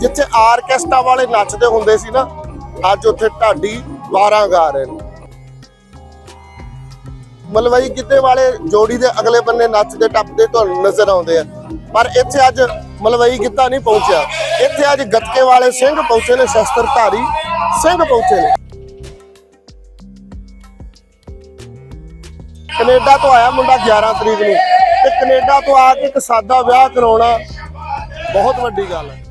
ਜਿੱਥੇ ਆਰਕੈਸਟਰਾ ਵਾਲੇ ਨੱਚਦੇ ਹੁੰਦੇ ਸੀ ਨਾ, ਅੱਜ ਉੱਥੇ ਢਾਡੀ ਵਾਰਾਂ ਗਾ ਰਹੇ ਨੇ। ਮਲਵਈ ਗਿੱਧੇ ਵਾਲੇ ਜੋੜੀ ਦੇ ਅਗਲੇ ਬੰਨੇ ਨੱਚਦੇ ਟੱਪਦੇ ਤੁਹਾਨੂੰ ਨਜ਼ਰ ਆਉਂਦੇ ਆ। ਪਰ ਇੱਥੇ ਅੱਜ ਮਲਵਈ ਗਿੱਧਾ ਨਹੀਂ ਪਹੁੰਚਿਆ। ਇੱਥੇ ਅੱਜ ਗੱਤਕੇ ਵਾਲੇ ਸਿੰਘ ਪਹੁੰਚੇ ਨੇ, ਸ਼ਸਤਰਧਾਰੀ ਸਿੰਘ ਪਹੁੰਚੇ ਨੇ। ਕੈਨੇਡਾ ਤੋਂ ਆਇਆ ਮੁੰਡਾ 11 ਤਰੀਕ ਨੂੰ ਤੇ ਕੈਨੇਡਾ ਤੋਂ ਆ ਕੇ ਇੱਕ ਸਾਦਾ ਵਿਆਹ ਕਰਾਉਣਾ ਬਹੁਤ ਵੱਡੀ ਗੱਲ ਹੈ।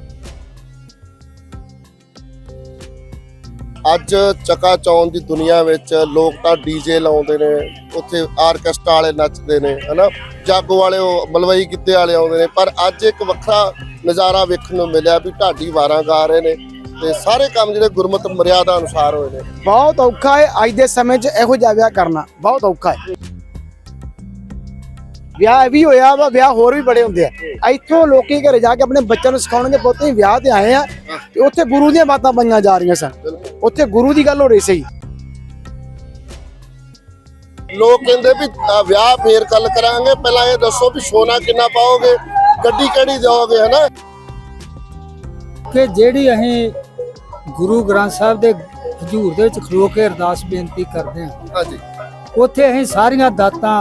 ਅੱਜ ਚਕਾ ਚੌਨ ਦੀ ਦੁਨੀਆ ਵਿੱਚ ਲੋਕ ਤਾਂ ਡੀਜੇ ਲਾਉਂਦੇ ਨੇ, ਉੱਥੇ ਆਰਕੈਸਟਰਾ ਵਾਲੇ ਨੱਚਦੇ ਨੇ, ਹਨਾ? ਜਾਗੋ ਵਾਲੇ ਉਹ ਮਲਵਈ ਗਿੱਧੇ ਵਾਲੇ ਆਉਂਦੇ ਨੇ, ਪਰ ਅੱਜ ਇੱਕ ਵੱਖਰਾ ਨਜ਼ਾਰਾ ਵੇਖਣ ਨੂੰ ਮਿਲਿਆ ਵੀ ਢਾਡੀ ਵਾਰਾਂ ਗਾ ਰਹੇ ਨੇ ਤੇ ਸਾਰੇ ਕੰਮ ਜਿਹੜੇ ਗੁਰਮਤ ਮਰਿਆਦਾ ਅਨੁਸਾਰ ਹੋਏ ਨੇ। ਬਹੁਤ ਔਖਾ ਹੈ ਅੱਜ ਦੇ ਸਮੇਂ 'ਚ ਇਹੋ ਜਿਹਾ ਵਿਆਹ ਕਰਨਾ। ਬਹੁਤ ਔਖਾ ਹੈ। ਵਿਆਹ ਇਹ ਵੀ ਹੋਇਆ ਵਾ ਵਿਆਹ ਹੋਰ ਵੀ ਬੜੇ ਹੁੰਦੇ ਆ। ਇੱਥੋਂ ਲੋਕੀ ਘਰੇ ਜਾ ਕੇ ਆਪਣੇ ਬੱਚਿਆਂ ਨੂੰ ਸਿਖਾਉਣਗੇ ਪੁੱਤ ਵਿਆਹ ਤੇ ਆਏ ਆ। ਤੇ ਉੱਥੇ ਗੁਰੂ ਦੀਆਂ ਬਾਤਾਂ ਪਈਆਂ ਜਾ ਰਹੀਆਂ ਸਨ। ਉੱਥੇ ਗੁਰੂ ਦੀ ਗੱਲ ਹੋ ਰਹੀ ਸੀ। ਲੋਕ ਕਹਿੰਦੇ ਵੀ ਵਿਆਹ ਫੇਰ ਗੱਲ ਕਰਾਂਗੇ ਪਹਿਲਾਂ ਇਹ ਦੱਸੋ ਵੀ ਸੋਨਾ ਕਿੰਨਾ ਪਾਓਗੇ ਗੱਡੀ ਕਿਹੜੀ ਦਿਓਗੇ ਹਨਾ? ਕਿ ਜਿਹੜੀ ਅਸੀਂ ਗੁਰੂ ਗ੍ਰੰਥ ਸਾਹਿਬ ਦੇ ਹਜ਼ੂਰ ਦੇ ਵਿੱਚ ਖਲੋ ਕੇ ਅਰਦਾਸ ਬੇਨਤੀ ਕਰਦੇ ਹਾਂ। ਹਾਂਜੀ। ਉੱਥੇ ਅਸੀਂ ਸਾਰੀਆਂ ਦਾਤਾਂ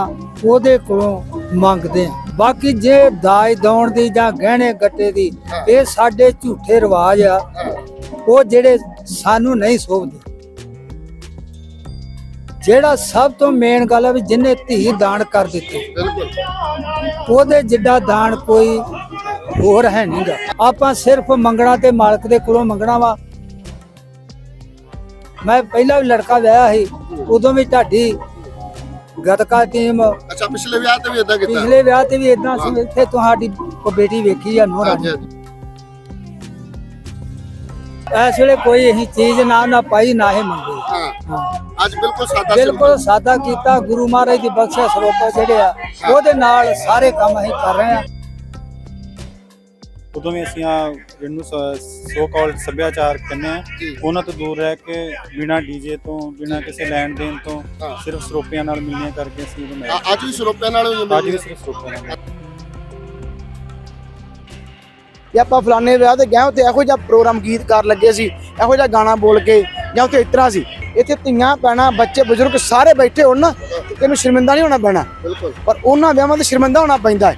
ਉਹਦੇ ਕੋਲੋਂ ਮੰਗਦੇ ਹਾਂ ਬਾਕੀ ਜੇ ਦਾਜ ਦੌਣ ਦੀ ਜਾਂ ਗਹਿਣੇ ਗੱਟੇ ਦੀ ਇਹ ਸਾਡੇ ਝੂਠੇ ਰਿਵਾਜ ਆ। ਉਹ ਜਿਹੜੇ ਸਾਨੂੰ ਨਹੀਂ ਸੋਭਦੇ। ਜਿਹੜਾ ਸਭ ਤੋਂ ਮੇਨ ਗੱਲ ਹੈ ਵੀ ਜਿਨੇ ਧੀ ਦਾਨ ਕਰ ਦਿੱਤੀ। ਬਿਲਕੁਲ। ਉਹਦੇ ਜਿੱਡਾ ਦਾਨ ਕੋਈ ਹੋਰ ਹੈ ਨਹੀਂਗਾ ਆਪਾਂ ਸਿਰਫ ਮੰਗਣਾ ਤੇ ਮਾਲਕ ਦੇ ਕੋਲੋਂ ਮੰਗਣਾ ਵਾ। ਮੈਂ ਪਹਿਲਾਂ ਵੀ ਲੜਕਾ ਵਿਆਹਿਆ ਸੀ ਉਦੋਂ ਵੀ ਢਾਡੀ ਗਤਕਾ ਟੀਮ। ਅੱਛਾ ਪਿਛਲੇ ਵਿਆਹ ਤੇ ਵੀ ਇਦਾਂ ਕੀਤਾ? ਪਿਛਲੇ ਵਿਆਹ ਤੇ ਵੀ ਇਦਾਂ ਸੀ ਇੱਥੇ ਤੁਹਾਡੀ ਉਹ ਬੇਟੀ ਵੇਖੀ ਆ ਨੋਰਾ ਹਾਂਜੀ ਇਸ ਵੇਲੇ ਕੋਈ ਅਸੀਂ ਚੀਜ਼ ਨਾ ਨਾ ਪਾਈ ਨਾ ਹੀ ਮੰਗੀ। ਹਾਂ। ਅੱਜ ਬਿਲਕੁਲ ਸਾਦਾ ਬਿਲਕੁਲ ਸਾਦਾ ਕੀਤਾ ਗੁਰੂ ਮਹਾਰਾਜ ਦੀ ਬਖਸ਼ਿਸ਼ ਸਰੋਪਾ ਜਿਹੜੇ ਆ ਉਹਦੇ ਨਾਲ ਸਾਰੇ ਕੰਮ ਅਸੀਂ ਕਰ ਰਹੇ ਆ ਉਦੋਂ ਵੀ ਅਸੀਂ ਆ ਜਿਹਨੂੰ ਸੋ ਕਾਲਡ ਸੱਭਿਆਚਾਰ ਕਹਿੰਦੇ ਆ। ਉਹਨਾਂ ਤੋਂ ਦੂਰ ਰਹਿ ਕੇ ਬਿਨਾ ਡੀਜੇ ਤੋਂ ਬਿਨਾ ਕਿਸੇ ਲੈਣ ਦੇਣ ਤੋਂ। ਸਿਰਫ ਸਰੋਪਿਆਂ ਨਾਲ ਮਿਲਣੀਆਂ ਕਰਕੇ ਅਸੀਂ ਬਣਾਇਆ ਅੱਜ ਵੀ ਸਰੋਪਿਆਂ ਨਾਲ ਅੱਜ ਵੀ ਸਿਰਫ ਸਰੋਪਿਆਂ ਨਾਲ। ਜੇ ਆਪਾਂ ਫਲਾਣੇ ਵਿਆਹ ਤੇ ਗਏ ਉੱਥੇ ਇਹੋ ਜਿਹਾ ਪ੍ਰੋਗਰਾਮ ਗੀਤ ਕਰ ਲੱਗੇ ਸੀ ਇਹੋ ਜਿਹਾ ਗਾਣਾ ਬੋਲ ਕੇ ਜਾਂ ਉੱਥੇ ਇਤਰਾ ਸੀ ਇੱਥੇ ਧੀਆਂ ਪੈਣਾ ਬੱਚੇ ਬਜ਼ੁਰਗ ਸਾਰੇ ਬੈਠੇ ਹੋਣ ਨਾ ਤੇ ਤੈਨੂੰ ਸ਼ਰਮਿੰਦਾ ਨਹੀਂ ਹੋਣਾ ਪੈਣਾ। ਬਿਲਕੁਲ। ਪਰ ਉਹਨਾਂ ਵਿਆਹਾਂ ਤੇ ਸ਼ਰਮਿੰਦਾ ਹੋਣਾ ਪੈਂਦਾ ਹੈ।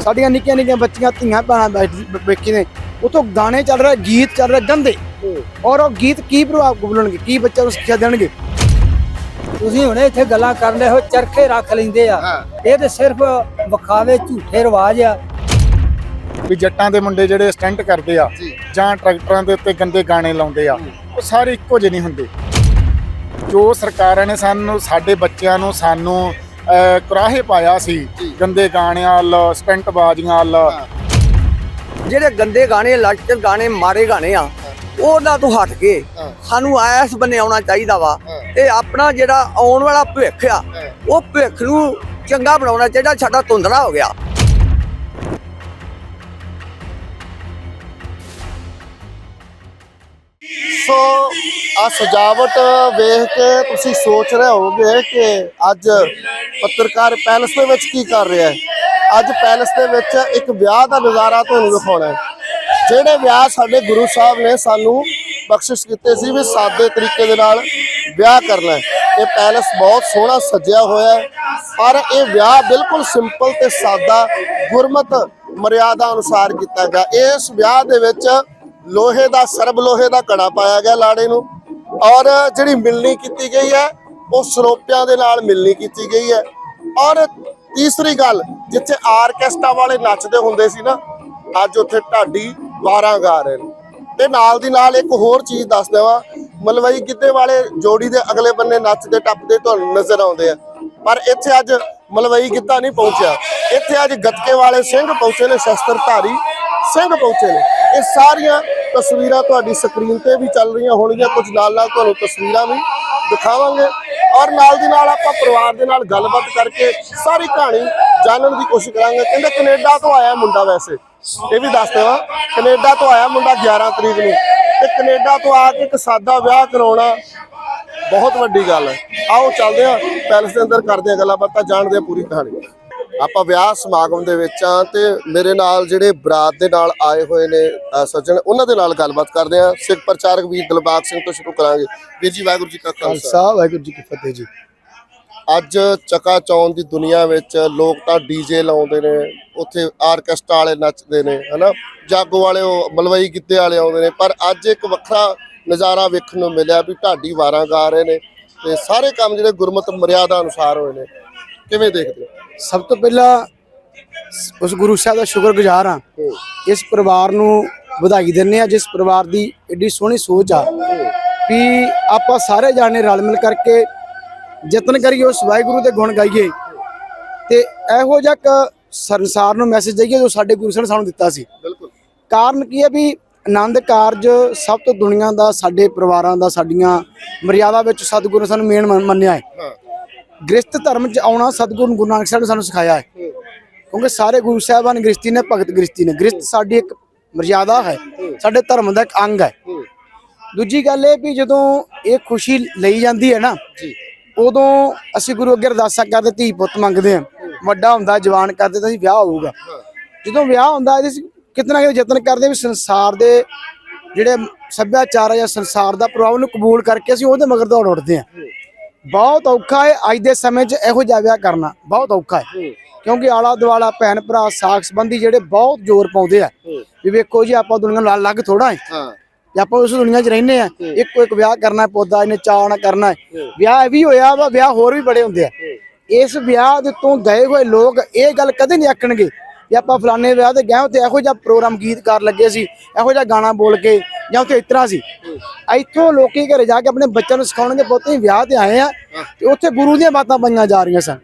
ਸਾਡੀਆਂ ਨਿੱਕੀਆਂ ਨਿੱਕੀਆਂ ਬੱਚੀਆਂ ਧੀਆਂ ਭੈਣਾਂ ਬੈਠ- ਵੇਖੀ ਨੇ। ਉਤੋਂ ਗਾਣੇ ਚੱਲ ਰਹੇ ਗੀਤ ਚੱਲ ਰਹੇ ਗੰਦੇ। ਔਰ ਉਹ ਗੀਤ ਕੀ ਪ੍ਰਭਾਵ ਬੋਲਣਗੇ? ਕੀ ਬੱਚਿਆਂ ਨੂੰ ਸਿੱਖਿਆ ਦੇਣਗੇ? ਤੁਸੀਂ ਹੁਣੇ ਇੱਥੇ ਗੱਲਾਂ ਕਰਨ ਦੇ ਹੋ ਚਰਖੇ ਰੱਖ ਲੈਂਦੇ ਆ। ਇਹ ਤੇ ਸਿਰਫ ਵਿਖਾਵੇ ਝੂਠੇ ਰਿਵਾਜ ਆ। ਵੀ ਜੱਟਾਂ ਦੇ ਮੁੰਡੇ ਜਿਹੜੇ ਸਟੰਟ ਕਰਦੇ ਆ ਜੀ। ਟਰੈਕਟਰਾਂ ਦੇ ਉੱਤੇ ਗੰਦੇ ਗਾਣੇ ਲਾਉਂਦੇ ਆ ਉਹ ਸਾਰੇ ਇੱਕੋ ਜਿਹੇ ਨਹੀਂ ਹੁੰਦੇ। ਜੋ ਸਰਕਾਰਾਂ ਨੇ ਸਾਨੂੰ ਸਾਡੇ ਬੱਚਿਆਂ ਨੂੰ ਸਾਨੂੰ ਕੁਰਾਹੇ ਪਾਇਆ ਸੀ। ਗੰਦੇ ਗਾਣਿਆਂ ਵੱਲ ਸਟੰਟ ਬਾਜ਼ੀਆਂ ਵੱਲ ਜਿਹੜੇ ਗੰਦੇ ਗਾਣੇ ਲੱਚਰ ਗਾਣੇ ਮਾਰੇ ਗਾਣੇ ਆ ਉਹਨਾਂ ਤੋਂ ਹਟ ਕੇ। ਸਾਨੂੰ ਐਸ ਬੰਨੇ ਆਉਣਾ ਚਾਹੀਦਾ ਵਾ। ਤੇ ਆਪਣਾ ਜਿਹੜਾ ਆਉਣ ਵਾਲਾ ਭਵਿੱਖ ਆ। ਉਹ ਭਵਿੱਖ ਨੂੰ ਚੰਗਾ ਬਣਾਉਣਾ ਚਾਹੀਦਾ ਸਾਡਾ ਧੁੰਦਲਾ ਹੋ ਗਿਆ ਸੋ ਆ ਸਜਾਵਟ ਵੇਖ ਕੇ ਤੁਸੀਂ ਸੋਚ ਰਹੇ ਹੋਵੋਗੇ ਕਿ ਅੱਜ ਪੱਤਰਕਾਰ ਪੈਲਸ ਦੇ ਵਿੱਚ ਕੀ ਕਰ ਰਿਹਾ ਹੈ? ਅੱਜ ਪੈਲਸ ਦੇ ਵਿੱਚ ਇੱਕ ਵਿਆਹ ਦਾ ਨਜ਼ਾਰਾ ਤੁਹਾਨੂੰ ਦਿਖਾਉਣਾ ਹੈ। ਜਿਹੜੇ ਵਿਆਹ ਸਾਡੇ ਗੁਰੂ ਸਾਹਿਬ ਨੇ ਸਾਨੂੰ ਬਖਸ਼ਿਸ਼ ਕੀਤੇ ਸੀ ਵੀ ਸਾਦੇ ਤਰੀਕੇ ਦੇ ਨਾਲ ਵਿਆਹ ਕਰਨਾ ਇਹ ਪੈਲਸ ਬਹੁਤ ਸੋਹਣਾ ਸਜਿਆ ਹੋਇਆ ਹੈ, ਪਰ ਇਹ ਵਿਆਹ ਬਿਲਕੁਲ ਸਿੰਪਲ ਤੇ ਸਾਦਾ ਗੁਰਮਤ ਮਰਿਆਦਾ ਅਨੁਸਾਰ ਕੀਤਾ ਗਿਆ। ਇਸ ਵਿਆਹ ਦੇ ਵਿੱਚ ਲੋਹੇ ਦਾ ਸਰਬ ਲੋਹੇ ਦਾ ਕੜਾ ਪਾਇਆ ਗਿਆ ਲਾੜੇ ਨੂੰ ਔਰ ਜਿਹੜੀ ਮਿਲਣੀ ਕੀਤੀ ਗਈ ਹੈ ਉਹ ਸਰੋਪਿਆਂ ਦੇ ਨਾਲ ਮਿਲਣੀ ਕੀਤੀ ਗਈ ਹੈ। ਔਰ ਤੀਸਰੀ ਗੱਲ, ਜਿੱਥੇ ਆਰਕੈਸਟਰਾ ਵਾਲੇ ਨੱਚਦੇ ਹੁੰਦੇ ਸੀ ਨਾ, ਅੱਜ ਉੱਥੇ ਢਾਡੀ ਵਾਰਾਂ ਗਾ ਰਹੇ ਨੇ। ਤੇ ਨਾਲ ਦੀ ਨਾਲ ਇੱਕ ਹੋਰ ਚੀਜ਼ ਦੱਸ ਦੇਵਾਂ, ਮਲਵਈ ਗਿੱਧੇ ਵਾਲੇ ਜੋੜੀ ਦੇ ਅਗਲੇ ਬੰਨੇ ਨੱਚਦੇ ਟੱਪਦੇ ਤੁਹਾਨੂੰ ਨਜ਼ਰ ਆਉਂਦੇ ਆ। ਪਰ ਇੱਥੇ ਅੱਜ ਮਲਵਈ ਗਿੱਧਾ ਨਹੀਂ ਪਹੁੰਚਿਆ। ਇੱਥੇ ਅੱਜ ਗੱਤਕੇ ਵਾਲੇ ਸਿੰਘ ਪਹੁੰਚੇ ਨੇ, ਸ਼ਸਤਰਧਾਰੀ ਸਿੰਘ ਪਹੁੰਚੇ ਨੇ। ਇਹ ਸਾਰੀਆਂ ਤਸਵੀਰਾਂ ਤੁਹਾਡੀ ਸਕਰੀਨ ਤੇ ਵੀ ਚੱਲ ਰਹੀਆਂ ਹੋਣਗੀਆਂ। ਕੁਝ ਨਾਲ ਨਾਲ ਤੁਹਾਨੂੰ ਤਸਵੀਰਾਂ ਵੀ ਦਿਖਾਵਾਂਗੇ। ਔਰ ਨਾਲ ਦੀ ਨਾਲ ਆਪਾਂ ਪਰਿਵਾਰ ਦੇ ਨਾਲ ਗੱਲਬਾਤ ਕਰਕੇ ਸਾਰੀ ਕਹਾਣੀ ਜਾਣਨ ਦੀ ਕੋਸ਼ਿਸ਼ ਕਰਾਂਗੇ। ਕਹਿੰਦੇ ਕੈਨੇਡਾ ਤੋਂ ਆਇਆ ਮੁੰਡਾ ਵੈਸੇ। ਇਹ ਵੀ ਦੱਸ ਦੇਵਾਂ। ਕੈਨੇਡਾ ਤੋਂ ਆਇਆ ਮੁੰਡਾ 11 ਤਰੀਕ ਨੂੰ। ਤੇ ਕੈਨੇਡਾ ਤੋਂ ਆ ਕੇ ਇੱਕ ਸਾਦਾ ਵਿਆਹ ਕਰਾਉਣਾ ਬਹੁਤ ਵੱਡੀ ਗੱਲ ਹੈ। ਆਓ ਚੱਲਦੇ ਹਾਂ, ਪੈਲਸ ਦੇ ਅੰਦਰ ਕਰਦੇ ਹਾਂ ਗੱਲਾਂ ਬਾਤਾਂ ਜਾਣਦੇ ਹਾਂ ਪੂਰੀ ਕਹਾਣੀ। ਆਪਾਂ ਵਿਆਹ ਸਮਾਗਮ ਦੇ ਵਿੱਚ ਆ ਤੇ ਮੇਰੇ ਨਾਲ ਜਿਹੜੇ ਬਰਾਤ ਦੇ ਨਾਲ ਆਏ ਹੋਏ ਨੇ ਸੱਜਣ ਉਹਨਾਂ ਦੇ ਨਾਲ ਗੱਲਬਾਤ ਕਰਦੇ ਆ ਸਿੱਖ ਪ੍ਰਚਾਰਕ ਵੀਰ ਦਿਲਬਾਗ ਸਿੰਘ ਤੋਂ ਸ਼ੁਰੂ ਕਰਾਂਗੇ। ਵੀਰ ਜੀ ਵਾਹਿਗੁਰੂ ਜੀ ਕਾ ਖਾਲਸਾ। ਖਾਲਸਾ ਵਾਹਿਗੁਰੂ ਜੀ ਕੀ ਫਤਿਹ ਜੀ। ਅੱਜ ਚਕਾ ਚੌਨ ਦੀ ਦੁਨੀਆ ਵਿੱਚ ਲੋਕ ਤਾਂ ਡੀਜੇ ਲਾਉਂਦੇ ਨੇ ਉੱਥੇ ਆਰਕੈਸਟਰਾ ਵਾਲੇ ਨੱਚਦੇ ਨੇ ਹਨਾ? ਜਾਗੋ ਵਾਲੇ ਉਹ ਮਲਵਈ ਗਿੱਧੇ ਵਾਲੇ ਆਉਂਦੇ ਨੇ ਪਰ ਅੱਜ ਇੱਕ ਵੱਖਰਾ ਨਜ਼ਾਰਾ ਵੇਖਣ ਨੂੰ ਮਿਲਿਆ ਵੀ ਢਾਡੀ ਵਾਰਾਂ ਗਾ ਰਹੇ ਨੇ ਤੇ ਸਾਰੇ ਕੰਮ ਜਿਹੜੇ ਗੁਰਮਤਿ ਮਰਿਆਦਾ ਅਨੁਸਾਰ ਹੋਏ ਨੇ। ਕਿਵੇਂ ਦੇਖਦੇ ਹੋ? ਸਭ ਤੋਂ ਪਹਿਲਾਂ ਉਸ ਗੁਰੂ ਸਾਹਿਬ ਦਾ ਸ਼ੁਕਰਗੁਜ਼ਾਰ ਹਾਂ ਇਸ ਪਰਿਵਾਰ ਨੂੰ ਵਧਾਈ ਦਿੰਦੇ ਆ ਜਿਸ ਪਰਿਵਾਰ ਦੀ ਏਡੀ ਸੋਹਣੀ ਸੋਚ ਆ ਵੀ ਆਪਾਂ ਸਾਰੇ ਜਾਣੇ ਰਲ ਮਿਲ ਕਰਕੇ ਯਤਨ ਕਰੀਏ ਉਸ ਵਾਹਿਗੁਰੂ ਦੇ ਗੁਣ ਗਾਈਏ। ਤੇ ਇਹੋ ਜਿਹਾ ਇੱਕ ਸੰਸਾਰ ਨੂੰ ਮੈਸੇਜ ਦਈਏ ਜੋ ਸਾਡੇ ਗੁਰੂ ਸਾਹਿਬ ਸਾਨੂੰ ਦਿੱਤਾ ਸੀ। ਬਿਲਕੁਲ। ਕਾਰਨ ਕੀ ਹੈ ਵੀ ਆਨੰਦ ਕਾਰਜ ਸਭ ਤੋਂ ਦੁਨੀਆ ਦਾ ਸਾਡੇ ਪਰਿਵਾਰਾਂ ਦਾ ਸਾਡੀਆਂ ਮਰਿਆਦਾ ਵਿੱਚ ਸਤਿਗੁਰੂ ਸਾਨੂੰ ਮੇਨ ਮੰਨਿਆ ਹੈ। ਹਾਂ ਗ੍ਰਸਤ ਧਰਮ ਚ ਆਉਣਾ ਸਤਿਗੁਰੂ ਗੁਰੂ ਨਾਨਕ ਸਾਹਿਬ ਨੇ ਸਾਨੂੰ ਸਿਖਾਇਆ ਹੈ। ਕਿਉਂਕਿ ਸਾਰੇ ਗੁਰੂ ਸਾਹਿਬਾਨ ਗ੍ਰਸਤੀ ਨੇ ਭਗਤ ਗ੍ਰਸਤੀ ਨੇ। ਗ੍ਰਸਤ ਸਾਡੀ ਇੱਕ ਮਰਜ਼ਾਦਾ ਹੈ। ਸਾਡੇ ਧਰਮ ਦਾ ਇੱਕ ਅੰਗ ਹੈ। ਦੂਜੀ ਗੱਲ ਇਹ ਵੀ ਜਦੋਂ ਇਹ ਖੁਸ਼ੀ ਲਈ ਜਾਂਦੀ ਹੈ ਨਾ ਉਦੋਂ ਅਸੀਂ ਗੁਰੂ ਅੱਗੇ ਅਰਦਾਸਾਂ ਕਰਦੇ ਧੀ ਪੁੱਤ ਮੰਗਦੇ ਹਾਂ। ਵੱਡਾ ਹੁੰਦਾ ਜਵਾਨ ਕਰਦੇ ਤਾਂ ਅਸੀਂ ਵਿਆਹ ਹੋਊਗਾ। ਜਦੋਂ ਵਿਆਹ ਹੁੰਦਾ ਇਹਦੇ ਅਸੀਂ ਕਿਤੇ ਯਤਨ ਕਰਦੇ ਵੀ ਸੰਸਾਰ ਦੇ ਜਿਹੜੇ ਸੱਭਿਆਚਾਰ ਆ ਜਾਂ ਸੰਸਾਰ ਦਾ ਪ੍ਰਭਾਵ ਨੂੰ ਕਬੂਲ ਕਰਕੇ ਅਸੀਂ ਉਹਦੇ ਮਗਰ ਦੌੜ ਉੱਠਦੇ ਹਾਂ। ਬਹੁਤ ਔਖਾ ਹੈ ਅੱਜ ਦੇ ਸਮੇਂ 'ਚ ਇਹੋ ਜਿਹਾ ਵਿਆਹ ਕਰਨਾ ਬਹੁਤ ਔਖਾ ਹੈ। ਕਿਉਂਕਿ ਆਲਾ ਦੁਆਲਾ ਭੈਣ ਭਰਾ ਸਾਖ ਸੰਬੰਧੀ ਜਿਹੜੇ ਬਹੁਤ ਜ਼ੋਰ ਪਾਉਂਦੇ ਆ। ਵੀ ਵੇਖੋ ਜੀ ਆਪਾਂ ਦੁਨੀਆ ਨਾਲ ਅਲੱਗ ਥੋੜਾ ਹੈ। ਹਾਂ। ਜੇ ਆਪਾਂ ਉਸ ਦੁਨੀਆ 'ਚ ਰਹਿੰਦੇ ਆ। ਇੱਕੋ ਇੱਕ ਵਿਆਹ ਕਰਨਾ ਪੌਦਾ ਇਹਨੇ ਨਾਲ ਕਰਨਾ ਹੈ। ਵਿਆਹ ਵੀ ਹੋਇਆ ਵਾ ਵਿਆਹ ਹੋਰ ਵੀ ਬੜੇ ਹੁੰਦੇ ਆ। ਇਸ ਵਿਆਹ ਦੇ ਤੋਂ ਗਏ ਹੋਏ ਲੋਕ ਇਹ ਗੱਲ ਕਦੇ ਨਹੀਂ ਆਖਣਗੇ ਵੀ ਆਪਾਂ ਫਲਾਣੇ ਵਿਆਹ ਤੇ ਗਏ ਤੇ ਇਹੋ ਜਿਹਾ ਪ੍ਰੋਗਰਾਮ ਗੀਤਕਾਰ ਲੱਗੇ ਸੀ ਇਹੋ ਜਿਹਾ ਗਾਣਾ ਬੋਲ ਕੇ ਜਾਂ ਉੱਥੇ ਇਤਰਾ ਸੀ। ਇੱਥੋਂ ਲੋਕੀ ਘਰੇ ਜਾ ਕੇ ਆਪਣੇ ਬੱਚਿਆਂ ਨੂੰ ਸਿਖਾਉਣਗੇ ਪੁੱਤ ਅਸੀਂ ਵਿਆਹ ਤੇ ਆਏ ਆ ਤੇ ਉੱਥੇ ਗੁਰੂ ਦੀਆਂ ਬਾਤਾਂ ਪਈਆਂ ਜਾ ਰਹੀਆਂ ਸਨ।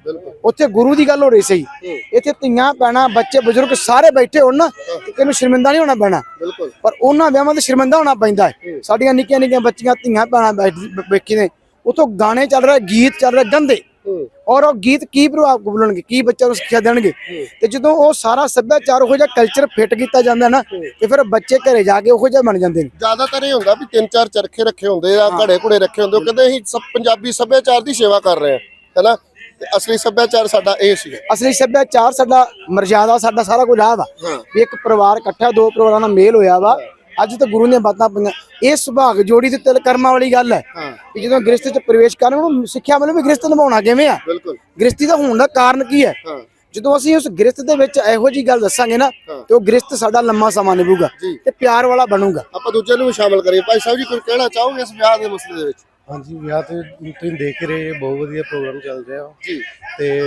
ਉੱਥੇ ਗੁਰੂ ਦੀ ਗੱਲ ਹੋ ਰਹੀ ਸੀ। ਇੱਥੇ ਧੀਆਂ ਪੈਣਾ ਬੱਚੇ ਬਜ਼ੁਰਗ ਸਾਰੇ ਬੈਠੇ ਹੋਣ ਨਾ ਤੇ ਕਿਹਨੂੰ ਸ਼ਰਮਿੰਦਾ ਨਹੀਂ ਹੋਣਾ ਪੈਣਾ। ਪਰ ਉਹਨਾਂ ਵਿਆਹਾਂ ਤੇ ਸ਼ਰਮਿੰਦਾ ਹੋਣਾ ਪੈਂਦਾ ਹੈ। ਸਾਡੀਆਂ ਨਿੱਕੀਆਂ ਨਿੱਕੀਆਂ ਬੱਚੀਆਂ ਧੀਆਂ ਭੈਣਾਂ ਬੈਠ- ਵੇਖੀ ਨੇ। ਉਥੋਂ ਗਾਣੇ ਚੱਲ ਰਹੇ ਗੀਤ ਚੱਲ ਰਹੇ ਗੰਦੇ। ਔਰ ਉਹ ਗੀਤ ਕੀ ਪ੍ਰਭਾਵ ਬੋਲਣਗੇ ਕੀ ਬੱਚਿਆਂ ਨੂੰ ਸਿੱਖਿਆ ਦੇਣਗੇ। ਤੇ ਜਦੋਂ ਉਹ ਸਾਰਾ ਸੱਭਿਆਚਾਰ ਉਹੋ ਜਿਹਾ ਕਲਚਰ ਫਿੱਟ ਕੀਤਾ ਜਾਂਦਾ ਨਾ ਤੇ ਫਿਰ ਬੱਚੇ ਘਰੇ ਜਾ ਕੇ ਉਹੋ ਜਿਹਾ ਬਣ ਜਾਂਦੇ ਨੇ। ਜ਼ਿਆਦਾਤਰ ਇਹ ਹੁੰਦਾ ਵੀ ਤਿੰਨ ਚਾਰ ਚਰਖੇ ਰੱਖੇ ਹੁੰਦੇ ਆ ਘੜੇ ਘੁੜੇ ਰੱਖੇ ਹੁੰਦੇ ਉਹ ਕਹਿੰਦੇ ਅਸੀਂ ਸਭ ਪੰਜਾਬੀ ਸੱਭਿਆਚਾਰ ਦੀ ਸੇਵਾ ਕਰ ਰਹੇ ਹਾਂ ਹੈਨਾ? ਤੇ ਅਸਲੀ ਸੱਭਿਆਚਾਰ ਸਾਡਾ ਇਹ ਸੀਗਾ ਅਸਲੀ ਸੱਭਿਆਚਾਰ ਸਾਡਾ ਮਰਜ਼ਾਦਾ ਸਾਡਾ ਸਾਰਾ ਕੁਝ ਆ। ਵੀ। ਇੱਕ ਪਰਿਵਾਰ ਇਕੱਠਾ ਦੋ ਪਰਿਵਾਰਾਂ ਦਾ ਮੇਲ ਹੋਇਆ ਵਾ। ਅੱਜ ਤਾਂ ਗੁਰੂ ਨੇ ਬਾਤਾਂ ਪਈਆਂ ਇਹ ਸੁਭਾਗ ਜੋੜੀ ਤੇ ਤਿਲ ਕਰਮਾਂ ਵਾਲੀ ਗੱਲ ਹੈ ਕਿ ਜਦੋਂ ਗ੍ਰਸਤ ਚ ਪ੍ਰਵੇਸ਼ ਕਰਨ ਉਹਨੂੰ ਸਿੱਖਿਆ ਮਿਲੇ ਵੀ ਗ੍ਰਸਤ ਨਿਭਾਉਣਾ ਕਿਵੇਂ ਆ? ਬਿਲਕੁਲ। ਗ੍ਰਸਤੀ ਦਾ ਹੋਣ ਦਾ ਕਾਰਨ ਕੀ ਹੈ? ਜਦੋਂ ਅਸੀਂ ਉਸ ਗ੍ਰਸਤ ਦੇ ਵਿੱਚ ਇਹੋ ਜੀ ਗੱਲ ਦੱਸਾਂਗੇ ਨਾ। ਤੇ ਉਹ ਗ੍ਰਸਤ ਸਾਡਾ ਲੰਮਾ ਸਮਾਂ ਨਿਭੂਗਾ। ਤੇ ਪਿਆਰ ਵਾਲਾ ਬਣੂਗਾ। ਆਪਾਂ ਦੂਜੇ ਨੂੰ ਵੀ ਸ਼ਾਮਲ ਕਰੀਏ। ਭਾਈ ਸਾਹਿਬ ਜੀ ਕੁਝ ਕਹਿਣਾ ਚਾਹੋਗੇ ਇਸ ਵਿਆਹ ਦੇ ਮਸਲੇ ਦੇ ਵਿੱਚ? ਹਾਂਜੀ ਵਿਆਹ ਤੇ ਤੁਸੀਂ ਦੇਖ ਹੀ ਰਹੇ ਬਹੁਤ ਵਧੀਆ ਪ੍ਰੋਗਰਾਮ ਚੱਲ ਰਿਹਾ। ਜੀ। ਤੇ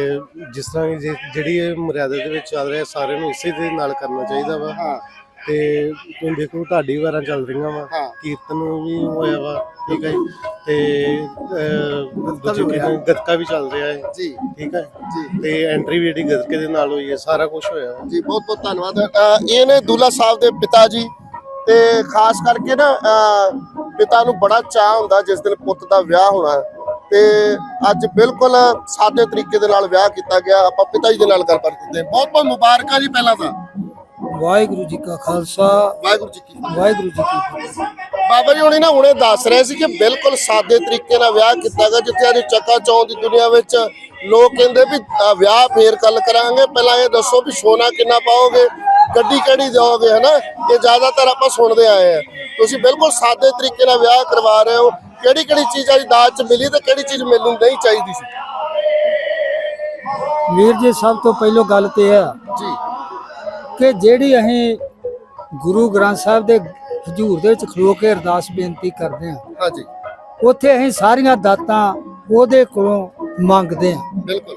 ਜਿਸ ਤਰ੍ਹਾਂ ਜਿਹੜੀ ਇਹ ਮਰਿਆਦਾ ਦੇ ਵਿੱਚ ਚੱਲ ਰਿਹਾ ਸਾਰਿਆਂ ਨੂੰ ਇਸੇ ਦੇ ਨਾਲ ਕਰਨਾ ਚਾਹੀਦਾ ਵਾ। ਹਾਂ। ਤੇ ਤੁਸੀਂ ਦੇਖੋ ਢਾਡੀ ਵਾਰਾਂ ਚੱਲ ਰਹੀਆਂ ਵਾ। ਹਾਂ। ਕੀਰਤਨ ਵੀ ਹੋਇਆ ਵਾ ਠੀਕ ਹੈ ਜੀ। ਤੇ ਅਹ, ਦੂਜੇ ਕੀ ਗੱਤਕਾ ਵੀ ਚੱਲ ਰਿਹਾ ਹੈ। ਜੀ। ਠੀਕ ਹੈ ਜੀ। ਤੇ ਐਂਟਰੀ ਵੀ ਜਿਹੜੀ ਗੱਤਕੇ ਦੇ ਨਾਲ ਹੋਈ ਹੈ ਸਾਰਾ ਕੁਝ ਹੋਇਆ ਵਾ। ਜੀ ਬਹੁਤ ਬਹੁਤ ਧੰਨਵਾਦ। ਅ, ਇਹ ਨੇ ਦੁੱਲਾ ਸਾਹਿਬ ਦੇ ਪਿਤਾ ਜੀ। ਤੇ ਖਾਸ ਕਰਕੇ ਨਾ ਅ, ਪਿਤਾ ਨੂੰ ਬੜਾ ਚਾਹ ਹੁੰਦਾ ਜਿਸ ਦਿਨ ਪੁੱਤ ਦਾ ਵਿਆਹ ਹੋਣਾ। ਹੈ। ਤੇ ਅੱਜ ਬਿਲਕੁਲ ਸਾਦੇ ਤਰੀਕੇ ਦੇ ਨਾਲ ਵਿਆਹ ਕੀਤਾ ਗਿਆ। ਆਪਾਂ ਪਿਤਾ ਜੀ ਦੇ ਨਾਲ ਗੱਲਬਾਤ ਕਰਦੇ ਹਾਂ। ਬਹੁਤ ਬਹੁਤ ਮੁਬਾਰਕਾਂ ਜੀ ਪਹਿਲਾਂ ਤਾਂ। ਵਾਹਿਗੁਰੂ ਜੀ ਕਾ ਖਾਲਸਾ ਵਾਹਿਗੁਰੂ ਜੀ ਕੀ। ਵਾਹਿਗੁਰੂ ਜੀ ਕੀ ਫਤਿਹ। ਬਾਬਾ ਜੀ ਹੁਣੇ ਨਾ ਹੁਣੇ ਦੱਸ ਰਹੇ ਸੀ ਕਿ ਬਿਲਕੁਲ ਸਾਦੇ ਤਰੀਕੇ ਨਾਲ ਵਿਆਹ ਕੀਤਾ ਗਿਆ ਜਿੱਥੇ ਅੱਜ ਚੱਕਾ ਚੌਂਦ ਦੀ ਦੁਨੀਆ ਵਿੱਚ ਲੋਕ ਕਹਿੰਦੇ ਵੀ ਅ, ਵਿਆਹ ਫੇਰ ਗੱਲ ਕਰਾਂਗੇ। ਪਹਿਲਾਂ ਇਹ ਦੱਸੋ ਵੀ ਸੋਨਾ ਕਿੰਨਾ ਪਾਓਗੇ ਗੱਡੀ ਕਿਹੜੀ ਦਿਓਗੇ ਹਨਾ? ਇਹ ਜ਼ਿਆਦਾਤਰ ਆਪਾਂ ਸੁਣਦੇ ਆਏ ਆ। ਤੁਸੀਂ ਬਿਲਕੁਲ ਸਾਦੇ ਤਰੀਕੇ ਨਾਲ ਵਿਆਹ ਕਰਵਾ ਰਹੇ ਹੋ। ਕਿਹੜੀ ਕਿਹੜੀ ਚੀਜ਼ ਅੱਜ ਦਾਜ ਚ ਮਿਲੀ ਤੇ ਕਿਹੜੀ ਚੀਜ਼ ਮੈਨੂੰ ਨਹੀਂ ਚਾਹੀਦੀ ਸੀ? ਵੀਰ ਜੀ ਸਭ ਤੋਂ ਪਹਿਲਾਂ ਗੱਲ ਤੇ ਆ ਜੀ। ਕਿ ਜਿਹੜੀ ਅਸੀਂ ਗੁਰੂ ਗ੍ਰੰਥ ਸਾਹਿਬ ਦੇ ਹਜ਼ੂਰ ਦੇ ਵਿੱਚ ਖਲੋ ਕੇ ਅਰਦਾਸ ਬੇਨਤੀ ਕਰਦੇ ਹਾਂ। ਹਾਂਜੀ। ਉੱਥੇ ਅਸੀਂ ਸਾਰੀਆਂ ਦਾਤਾਂ ਉਹਦੇ ਕੋਲੋਂ ਮੰਗਦੇ ਹਾਂ। ਬਿਲਕੁਲ।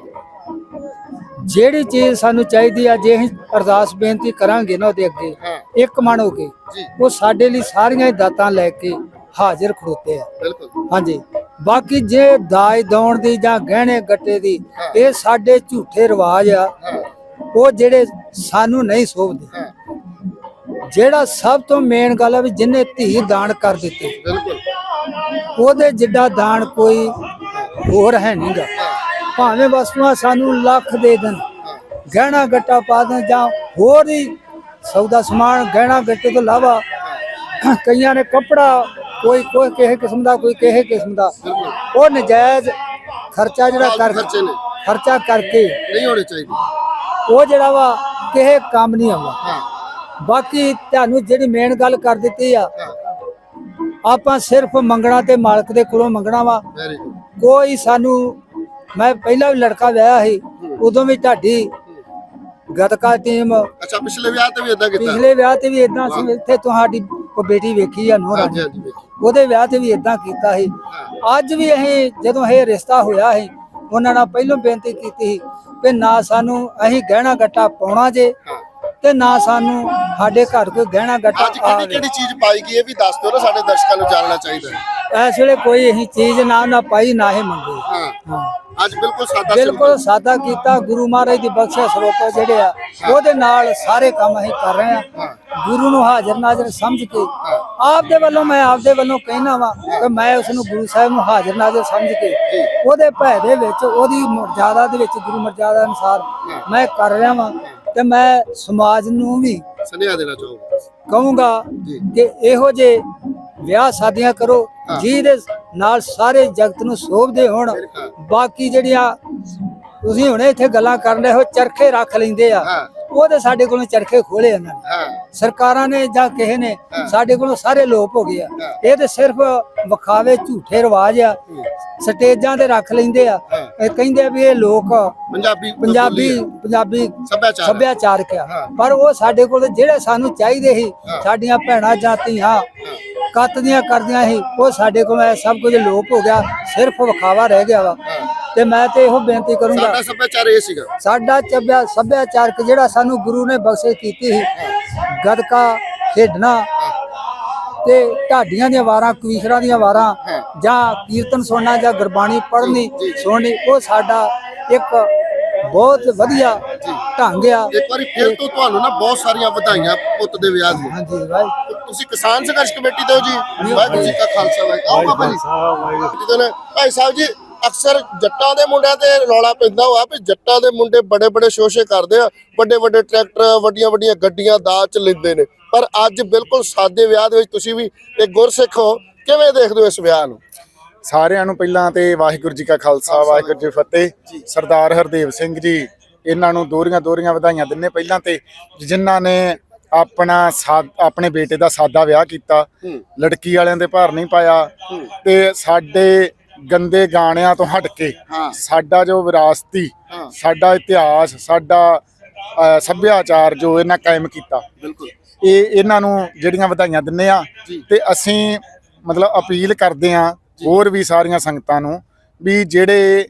ਜਿਹੜੀ ਚੀਜ਼ ਸਾਨੂੰ ਚਾਹੀਦੀ ਆ ਜੇ ਅਸੀਂ ਅਰਦਾਸ ਬੇਨਤੀ ਕਰਾਂਗੇ ਨਾ ਉਹਦੇ ਅੱਗੇ ਇੱਕ ਮਨ ਹੋ ਕੇ ਉਹ ਸਾਡੇ ਲਈ ਸਾਰੀਆਂ ਹੀ ਦਾਤਾਂ ਲੈ ਕੇ ਹਾਜ਼ਰ ਖੜੋਤੇ ਆ। ਬਿਲਕੁਲ। ਹਾਂਜੀ। ਬਾਕੀ ਜੇ ਦਾਜ ਦੌਣ ਦੀ ਜਾਂ ਗਹਿਣੇ ਗੱਟੇ ਦੀ ਇਹ ਸਾਡੇ ਝੂਠੇ ਰਿਵਾਜ ਆ। ਉਹ ਜਿਹੜੇ ਸਾਨੂੰ ਨਹੀਂ ਸੋਭਦੇ। ਜਿਹੜਾ ਸਭ ਤੋਂ ਮੇਨ ਗੱਲ ਹੈ ਵੀ ਜਿਨੇ ਧੀ ਦਾਨ ਕਰ ਦਿੱਤੇ। ਬਿਲਕੁਲ। ਉਹਦੇ ਜਿੱਡਾ ਦਾਨ ਕੋਈ ਹੋਰ ਹੈ ਨਹੀਂਗਾ ਭਾਵੇਂ ਵਸਤੂਆਂ ਸਾਨੂੰ ਲੱਖ ਦੇ ਦੇਣ ਗਹਿਣਾ ਗੱਟਾ ਪਾ ਦੇਣ ਜਾਂ ਹੋਰ ਹੀ ਸੌਦਾ ਸਮਾਨ ਗਹਿਣਾ ਗੱਟੇ ਤੋਂ ਇਲਾਵਾ ਕਈਆਂ ਨੇ ਕੱਪੜਾ ਕੋਈ ਕੋਈ ਕਿਸੇ ਕਿਸਮ ਦਾ ਕੋਈ ਕਿਸੇ ਕਿਸਮ ਦਾ। ਉਹ ਨਜਾਇਜ਼ ਖਰਚਾ ਜਿਹੜਾ ਕਰ ਖਰਚੇ ਨੇ। ਖਰਚਾ ਕਰਕੇ ਨਹੀਂ ਹੋਣੇ ਚਾਹੀਦੇ। ਉਹ ਜਿਹੜਾ ਵਾ ਕਿਸੇ ਕੰਮ ਨਹੀਂ ਆਉਂਦਾ। ਬਾਕੀ ਤੁਹਾਨੂੰ ਜਿਹੜੀ ਮੇਨ ਗੱਲ ਕਰ ਦਿੱਤੀ ਆ ਆਪਾਂ ਸਿਰਫ ਮੰਗਣਾ ਤੇ ਮਾਲਕ ਦੇ ਕੋਲੋਂ ਮੰਗਣਾ ਵਾ। ਕੋਈ ਸਾਨੂੰ ਮੈਂ ਪਹਿਲਾਂ ਵੀ ਲੜਕਾ ਵਿਆਹਿਆ ਸੀ ਉਦੋਂ ਵੀ ਤੁਹਾਡੀ ਗਤਕਾ ਟੀਮ ਅੱਛਾ ਪਿਛਲੇ ਵਿਆਹ ਤੇ ਵੀ ਇਦਾਂ ਕੀਤਾ? ਪਿਛਲੇ ਵਿਆਹ ਤੇ ਵੀ ਇਦਾਂ ਸੀ ਇੱਥੇ ਤੁਹਾਡੀ ਉਹ ਬੇਟੀ ਵੇਖੀ ਆ ਨੋਰਾ ਉਹਦੇ ਵਿਆਹ ਤੇ ਵੀ ਇਦਾਂ ਕੀਤਾ ਸੀ। ਅੱਜ ਵੀ ਅਸੀਂ ਜਦੋਂ ਇਹ ਰਿਸ਼ਤਾ ਹੋਇਆ ਸੀ ਉਹਨਾਂ ਨਾਲ ਪਹਿਲਾਂ ਬੇਨਤੀ ਕੀਤੀ ਸੀ ਕਿ ਨਾ ਸਾਨੂੰ ਅਸੀਂ ਗਹਿਣਾ ਗੱਟਾ ਪਾਉਣਾ ਜੇ। ਤੇ ਨਾ ਸਾਨੂੰ ਸਾਡੇ ਘਰ ਕੋਈ ਗਹਿਣਾ ਗੱਟਾ ਅੱਜ ਕਿਹੜੀ ਆਵੇ ਕਿਹੜੀ ਚੀਜ਼ ਪਾਈ ਗਈ ਇਹ ਵੀ ਦੱਸ ਦਿਓ ਨਾ ਸਾਡੇ ਦਰਸ਼ਕਾਂ ਨੂੰ ਜਾਣਨਾ ਚਾਹੀਦਾ ਹੈ। ਇਸ ਵੇਲੇ ਕੋਈ ਅਸੀਂ ਚੀਜ਼ ਨਾ ਨਾ ਪਾਈ ਨਾ ਹੀ ਮੰਗੀ। ਹਾਂ। ਹਾਂ। ਅੱਜ ਬਿਲਕੁਲ ਸਾਦਾ ਬਿਲਕੁਲ ਸਾਦਾ ਕੀਤਾ ਗੁਰੂ ਮਹਾਰਾਜ ਦੀ ਬਖਸ਼ਿਸ਼ ਸਰੋਪਾ ਜਿਹੜੇ ਆ ਉਹਦੇ ਨਾਲ ਸਾਰੇ ਕੰਮ ਅਸੀਂ ਕਰ ਰਹੇ ਆ ਗੁਰੂ ਨੂੰ ਹਾਜ਼ਰ ਨਾਜ਼ਰ ਸਮਝ ਕੇ ਆਪ ਦੇ ਵੱਲੋਂ ਮੈਂ ਆਪ ਦੇ ਵੱਲੋਂ ਕਹਿਣਾ ਵਾ ਕਿ ਮੈਂ ਉਸ ਨੂੰ ਗੁਰੂ ਸਾਹਿਬ ਨੂੰ ਹਾਜ਼ਰ ਨਾਜ਼ਰ ਸਮਝ ਕੇ ਉਹਦੇ ਭੈ ਦੇ ਵਿੱਚ ਉਹਦੀ ਮਰਜ਼ਾਦਾ ਦੇ ਵਿੱਚ ਗੁਰੂ ਮਰਜ਼ਾਦਾ ਅਨੁਸਾਰ ਮੈਂ ਕਰ ਰਿਹਾ ਵਾਂ। ਤੇ ਮੈਂ ਸਮਾਜ ਨੂੰ ਵੀ ਸੁਨੇਹਾ ਦੇਣਾ ਚਾਹੂੰਗਾ। ਕਹੂੰਗਾ ਕਿ ਇਹੋ ਜੇ ਵਿਆਹ ਸ਼ਾਦੀਆਂ ਕਰੋ ਜਿਹਦੇ ਨਾਲ ਸਾਰੇ ਜਗਤ ਨੂੰ ਸੋਭਦੇ ਹੋਣ। ਬਾਕੀ ਜਿਹੜੀਆਂ ਤੁਸੀਂ ਹੁਣੇ ਇੱਥੇ ਗੱਲਾਂ ਕਰਨ ਰਹੇ ਹੋ ਚਰਖੇ ਰੱਖ ਲੈਂਦੇ ਆ। ਹਾਂ ਉਹ ਤੇ ਸਾਡੇ ਕੋਲੋਂ ਚਰਖੇ ਖੋਲੇ ਇਹਨਾਂ ਨੇ। ਸਰਕਾਰਾਂ ਨੇ ਜਾਂ ਕਿਸੇ ਨੇ ਸਾਡੇ ਕੋਲੋਂ ਸਾਰੇ ਲੋਪ ਹੋ ਗਏ ਆ। ਇਹ ਤੇ ਸਿਰਫ ਵਿਖਾਵੇ ਝੂਠੇ ਰਿਵਾਜ ਆ। ਸਟੇਜਾਂ ਤੇ ਰੱਖ ਲੈਂਦੇ ਆ। ਇਹ ਕਹਿੰਦੇ ਵੀ ਇਹ ਲੋਕ ਪੰਜਾਬੀ ਪੰਜਾਬੀ ਪੰਜਾਬੀ ਸੱਭਿਆਚਾਰ ਸੱਭਿਆਚਾਰਕ ਆ। ਪਰ ਉਹ ਸਾਡੇ ਕੋਲ ਜਿਹੜੇ ਸਾਨੂੰ ਚਾਹੀਦੇ ਸੀ ਸਾਡੀਆਂ ਭੈਣਾਂ ਜਾਤੀਆਂ ਕੱਤ ਦੀਆਂ ਕਰਦੀਆਂ ਸੀ ਉਹ ਸਾਡੇ ਕੋਲ ਸਭ ਕੁਝ ਲੋਪ ਹੋ ਗਿਆ। ਸਿਰਫ ਵਿਖਾਵਾ ਰਹਿ ਗਿਆ ਵਾ। ਤੇ ਮੈਂ ਤੇ ਇਹੋ ਬੇਨਤੀ ਕਰੂੰਗਾ। ਸਾਡਾ ਸੱਭਿਆਚਾਰ ਇਹ ਸੀਗਾ। ਸਾਡਾ ਚੱਬਿਆ ਸੱਭਿਆਚਾਰਕ ਜਿਹੜਾ ਸਾਨੂੰ ਗੁਰੂ ਨੇ ਬਖਸ਼ਿਸ਼ ਕੀਤੀ ਸੀ ਗਦਕਾ ਖੇਡਣਾ ਤੇ ਢਾਡੀਆਂ ਦੀਆਂ ਵਾਰਾਂ ਕਵੀਸ਼ਰਾਂ ਦੀਆਂ ਵਾਰਾਂ ਜਾਂ ਕੀਰਤਨ ਸੁਣਨਾ ਜਾਂ ਗੁਰਬਾਣੀ ਪੜ੍ਹਨੀ ਸੁਣਨੀ ਉਹ ਸਾਡਾ ਇੱਕ ਬਹੁਤ ਵਧੀਆ ਢੰਗ ਆ। ਇੱਕ ਵਾਰੀ ਫਿਰ ਤੋਂ ਤੁਹਾਨੂੰ ਨਾ ਬਹੁਤ ਸਾਰੀਆਂ ਵਧਾਈਆਂ ਪੁੱਤ ਦੇ ਵਿਆਹ ਦੀਆਂ। ਹਾਂਜੀ ਭਾਈ ਤੁਸੀਂ ਕਿਸਾਨ ਸੰਘਰਸ਼ ਕਮੇਟੀ ਦੇ ਹੋ ਜੀ ਵਾਹਿਗੁਰੂ ਜੀ ਕਾ ਖਾਲਸਾ ਵਾਹਿਗੁਰੂ ਆਓ ਬਾਬਾ ਜੀ। ਭਾਈ ਸਾਹਿਬ ਜੀ ਅਕਸਰ ਜੱਟਾਂ ਦੇ ਮੁੰਡਿਆਂ ਤੇ ਰੌਲਾ ਪੈਂਦਾ ਹੋਆ ਵੀ ਜੱਟਾਂ ਦੇ ਮੁੰਡੇ ਬੜੇ ਬੜੇ ਸ਼ੋਸ਼ੇ ਕਰਦੇ ਆ ਵੱਡੇ ਵੱਡੇ ਟਰੈਕਟਰ ਵੱਡੀਆਂ ਵੱਡੀਆਂ ਗੱਡੀਆਂ ਦਾਜ ਚ ਲੈਂਦੇ ਨੇ। ਪਰ ਅੱਜ ਬਿਲਕੁਲ ਸਾਦੇ ਵਿਆਹ ਦੇ ਵਿੱਚ ਤੁਸੀਂ ਵੀ ਇੱਕ ਗੁਰਸਿੱਖ ਹੋ ਕਿਵੇਂ ਦੇਖਦੇ ਹੋ ਇਸ ਵਿਆਹ ਨੂੰ? ਸਾਰਿਆਂ ਨੂੰ ਪਹਿਲਾਂ ਤੇ ਵਾਹਿਗੁਰੂ ਜੀ ਕਾ ਖਾਲਸਾ ਵਾਹਿਗੁਰੂ ਜੀ ਫਤਿਹ। ਸਰਦਾਰ ਹਰਦੇਵ ਸਿੰਘ ਜੀ ਇਹਨਾਂ ਨੂੰ ਦੋਹਰੀਆਂ ਦੋਹਰੀਆਂ ਵਧਾਈਆਂ ਦਿੰਨੇ ਪਹਿਲਾਂ ਤੇ ਜਿਨ੍ਹਾਂ ਨੇ ਆਪਣਾ ਆਪਣੇ ਬੇਟੇ ਦਾ ਸਾਦਾ ਵਿਆਹ ਕੀਤਾ। ਲੜਕੀ ਵਾਲਿਆਂ ਦੇ ਭਾਰ ਨਹੀਂ ਪਾਇਆ। ਤੇ ਸਾਡੇ ਗੰਦੇ ਗਾਣਿਆਂ ਤੋਂ ਹਟ ਕੇ। ਸਾਡਾ ਜੋ ਵਿਰਾਸਤੀ। ਸਾਡਾ ਇਤਿਹਾਸ ਸਾਡਾ ਸੱਭਿਆਚਾਰ ਜੋ ਇਹਨਾਂ ਕਾਇਮ ਕੀਤਾ ਬਿਲਕੁਲ। ਇਹ ਇਹਨਾਂ ਨੂੰ ਜਿਹੜੀਆਂ ਵਧਾਈਆਂ ਦਿੰਨੇ ਆ ਤੇ ਅਸੀਂ ਮਤਲਬ ਅਪੀਲ ਕਰਦੇ ਆ ਹੋਰ ਵੀ ਸਾਰੀਆਂ ਸੰਗਤਾਂ ਨੂੰ ਵੀ ਜਿਹੜੇ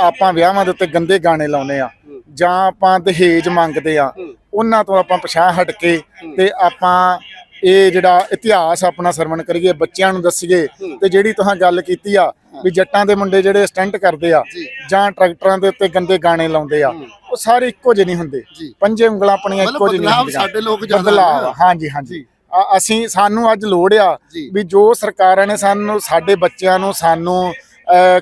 ਆਪਾਂ ਵਿਆਹਾਂ ਦੇ ਉੱਤੇ ਗੰਦੇ ਗਾਣੇ ਲਾਉਨੇ ਆ ਜਾਂ ਆਪਾਂ ਦਹੇਜ ਮੰਗਦੇ ਆ ਉਹਨਾਂ ਤੋਂ ਆਪਾਂ ਪਛਾਣ ਹਟ ਕੇ ਤੇ ਆਪਾਂ ਇਹ ਜਿਹੜਾ ਇਤਿਹਾਸ ਆਪਣਾ ਸਰਵਣ ਕਰੀਏ ਬੱਚਿਆਂ ਨੂੰ ਦੱਸੀਏ ਤੇ ਜਿਹੜੀ ਤੁਸੀਂ ਗੱਲ ਕੀਤੀ ਆ ਵੀ ਜੱਟਾਂ ਦੇ ਮੁੰਡੇ ਜਿਹੜੇ ਸਟੰਟ ਕਰਦੇ ਆ ਜਾਂ। ਟਰੈਕਟਰਾਂ ਦੇ ਉੱਤੇ ਗੰਦੇ ਗਾਣੇ ਲਾਉਂਦੇ ਆ ਉਹ ਸਾਰੇ ਇੱਕੋ ਜਿਹੇ ਨਹੀਂ ਹੁੰਦੇ। ਪੰਜੇ ਉਂਗਲਾਂ ਆਪਣੀਆਂ ਇੱਕੋ ਜਿਹੀਆਂ ਬਦਲਾਵ ਹੁੰਦੀਆਂ। ਸਾਡੇ ਲੋਕ ਨੇ। ਹਾਂਜੀ ਹਾਂਜੀ। ਅਸੀਂ ਸਾਨੂੰ ਅੱਜ ਲੋੜ ਆ। ਵੀ ਜੋ ਸਰਕਾਰਾਂ ਨੇ ਸਾਨੂੰ ਸਾਡੇ ਬੱਚਿਆਂ ਨੂੰ ਸਾਨੂੰ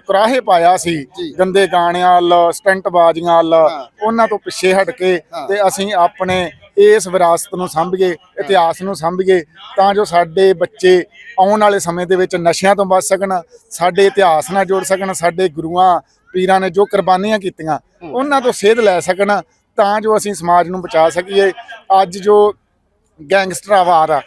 ਕੁਰਾਹੇ ਪਾਇਆ ਸੀ ਗੰਦੇ ਗਾਣਿਆਂ ਵੱਲ ਸਟੰਟ ਬਾਜ਼ੀਆਂ ਵੱਲ ਉਹਨਾਂ ਤੋਂ ਪਿੱਛੇ ਹਟ ਕੇ ਤੇ ਅਸੀਂ ਆਪਣੇ ਇਸ ਵਿਰਾਸਤ ਨੂੰ ਸੰਭੀਏ ਇਤਿਹਾਸ ਨੂੰ ਸੰਭੀਏ ਤਾਂ ਜੋ ਸਾਡੇ ਬੱਚੇ ਆਉਣ ਵਾਲੇ ਸਮੇਂ ਦੇ ਵਿੱਚ ਨਸ਼ਿਆਂ ਤੋਂ ਬਚ ਸਕਣ ਸਾਡੇ ਇਤਿਹਾਸ ਨਾਲ ਜੁੜ ਸਕਣ ਸਾਡੇ ਗੁਰੂਆਂ ਪੀਰਾਂ ਨੇ ਜੋ ਕੁਰਬਾਨੀਆਂ ਕੀਤੀਆਂ ਉਹਨਾਂ ਤੋਂ ਸੇਧ ਲੈ ਸਕਣ ਤਾਂ ਜੋ ਅਸੀਂ ਸਮਾਜ ਨੂੰ ਬਚਾ ਸਕੀਏ। ਅੱਜ ਜੋ ਗੈਂਗਸਟਰ ਆਵਾਰ ਆ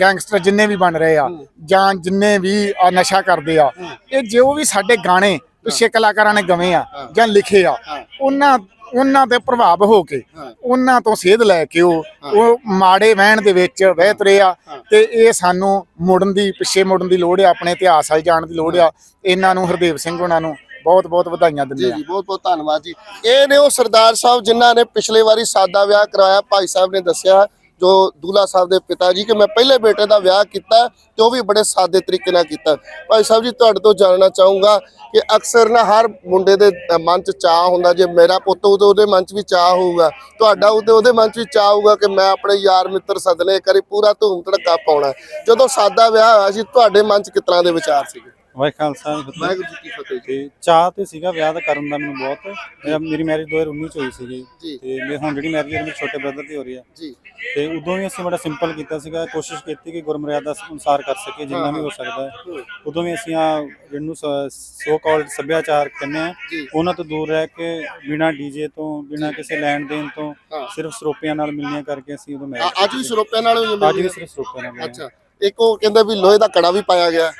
ਗੈਂਗਸਟਰ ਜਿੰਨੇ ਵੀ ਬਣ ਰਹੇ ਆ ਜਾਂ ਜਿੰਨੇ ਵੀ ਆ ਨਸ਼ਾ ਕਰਦੇ ਆ ਇਹ ਜੋ ਵੀ ਸਾਡੇ ਗਾਣੇ ਪਿੱਛੇ ਕਲਾਕਾਰਾਂ ਨੇ ਗਵੇਂ ਆ ਜਾਂ ਲਿਖੇ ਆ ਉਹਨਾਂ ਉਹਨਾਂ ਤੇ ਪ੍ਰਭਾਵ ਹੋ ਕੇ ਉਹਨਾਂ ਤੋਂ ਸੇਧ ਲੈ ਕੇ ਉਹ ਉਹ ਮਾੜੇ ਵਹਿਣ ਦੇ ਵਿੱਚ ਵਹਿ ਤੁਰੇ ਆ ਤੇ ਇਹ ਸਾਨੂੰ ਮੁੜਨ ਦੀ ਪਿੱਛੇ ਮੁੜਨ ਦੀ ਲੋੜ ਆ ਆਪਣੇ ਇਤਿਹਾਸ ਵੱਲ ਜਾਣ ਦੀ ਲੋੜ ਆ। ਇਹਨਾਂ ਨੂੰ ਹਰਦੇਵ ਸਿੰਘ ਉਹਨਾਂ ਨੂੰ ਬਹੁਤ ਬਹੁਤ ਵਧਾਈਆਂ ਦਿੰਦੇ ਆ। ਜੀ ਬਹੁਤ ਬਹੁਤ ਧੰਨਵਾਦ ਜੀ। ਇਹ ਨੇ ਉਹ ਸਰਦਾਰ ਸਾਹਿਬ ਜਿਨ੍ਹਾਂ ਨੇ ਪਿਛਲੇ ਵਾਰੀ ਸਾਦਾ ਵਿਆਹ ਕਰਾਇਆ ਭਾਈ ਸਾਹਿਬ ਨੇ ਦੱਸਿਆ ਜੋ ਦੂਲਾ ਸਾਹਿਬ ਦੇ ਪਿਤਾ ਜੀ ਕਿ ਮੈਂ ਪਹਿਲੇ ਬੇਟੇ ਦਾ ਵਿਆਹ ਕੀਤਾ ਤੇ ਉਹ ਵੀ ਬੜੇ ਸਾਦੇ ਤਰੀਕੇ ਨਾਲ ਕੀਤਾ। ਭਾਈ ਸਾਹਿਬ ਜੀ, ਤੁਹਾਡੇ ਤੋਂ ਜਾਣਨਾ ਚਾਹੂੰਗਾ ਕਿ ਅਕਸਰ ਨਾ ਹਰ ਮੁੰਡੇ ਦੇ ਮਨ 'ਚ ਚਾਹ ਹੁੰਦਾ ਜੇ ਮੇਰਾ ਪੁੱਤ ਉਹਦੇ ਉਹਦੇ ਮਨ 'ਚ ਵੀ ਚਾਹ ਹੋਊਗਾ। ਤੁਹਾਡਾ ਉਹਦੇ ਉਹਦੇ ਮਨ 'ਚ ਵੀ ਚਾਹ ਹੋਊਗਾ ਕਿ ਮੈਂ ਆਪਣੇ ਯਾਰ ਮਿੱਤਰ ਸਦਲੇ ਕਰੀ ਪੂਰਾ ਧੂਮ ਧੜਕਾ ਪਾਉਣਾ। ਜਦੋਂ ਸਾਦਾ ਵਿਆਹ ਹੋਇਆ ਸੀ, ਤੁਹਾਡੇ ਮਨ 'ਚ ਕਿਸ ਤਰ੍ਹਾਂ ਦੇ ਵਿਚਾਰ ਸੀਗੇ? ਖਾਲਸਾ ਫਤਿਹ। ਵਾਹਿਗੁਰੂ ਜੀ ਕੀ ਫਤਿਹ ਜੀ। ਤੇ ਚਾਹ ਤੇ ਸੀਗਾ ਵਿਆਹ ਦਾ ਕਰਨ ਦਾ ਮੈਨੂੰ ਬਹੁਤ। ਮੇਰਾ ਮੇਰੀ ਮੈਰਿਜ 2019 ਚ ਹੋਈ ਸੀਗੀ। ਜੀ। ਤੇ ਮੈਂ ਹੁਣ ਜਿਹੜੀ ਮੈਰਿਜ ਮੇਰੇ ਛੋਟੇ ਬ੍ਰਦਰ ਦੀ ਹੋ ਰਹੀ ਆ। ਜੀ। ਤੇ ਉਦੋਂ ਵੀ ਅਸੀਂ ਬੜਾ ਸਿੰਪਲ ਕੀਤਾ ਸੀਗਾ ਕੋਸ਼ਿਸ਼ ਕੀਤੀ ਕਿ ਗੁਰਮਰਿਆਦਾ ਅਨੁਸਾਰ ਕਰ ਸਕੀਏ ਜਿੰਨਾ ਵੀ ਹੋ ਸਕਦਾ ਹੈ। ਉਦੋਂ ਵੀ ਅਸੀਂ ਆ ਜਿਹਨੂੰ ਸੋ ਕਾਲਡ ਸੱਭਿਆਚਾਰ ਕਹਿੰਦੇ ਆ ਜੀ। ਉਹਨਾਂ ਤੋਂ ਦੂਰ ਰਹਿ ਕੇ ਬਿਨਾ ਡੀਜੇ ਤੋਂ ਬਿਨਾ ਕਿਸੇ ਲੈਣ ਦੇਣ ਤੋਂ ਹਾਂ। ਸਿਰਫ ਸਰੋਪਿਆਂ ਨਾਲ ਮਿਲਣੀਆਂ ਕਰਕੇ ਅਸੀਂ ਉਦੋਂ ਮੈਰਿਜ ਅੱਜ ਵੀ ਸਰੋਪਿਆਂ ਨਾਲ ਹੋਈ ਅੱਜ ਵੀ ਹੈ ਸਿਰਫ ਸਰੋਪਿਆਂ ਨਾਲ ਮਿਲੇ। ਅੱਛਾ। ਇੱਕ ਉਹ ਕਹਿੰਦੇ ਵੀ ਲੋਹੇ ਦਾ ਕੜਾ ਵੀ ਪਾਇਆ ਗਿਆ।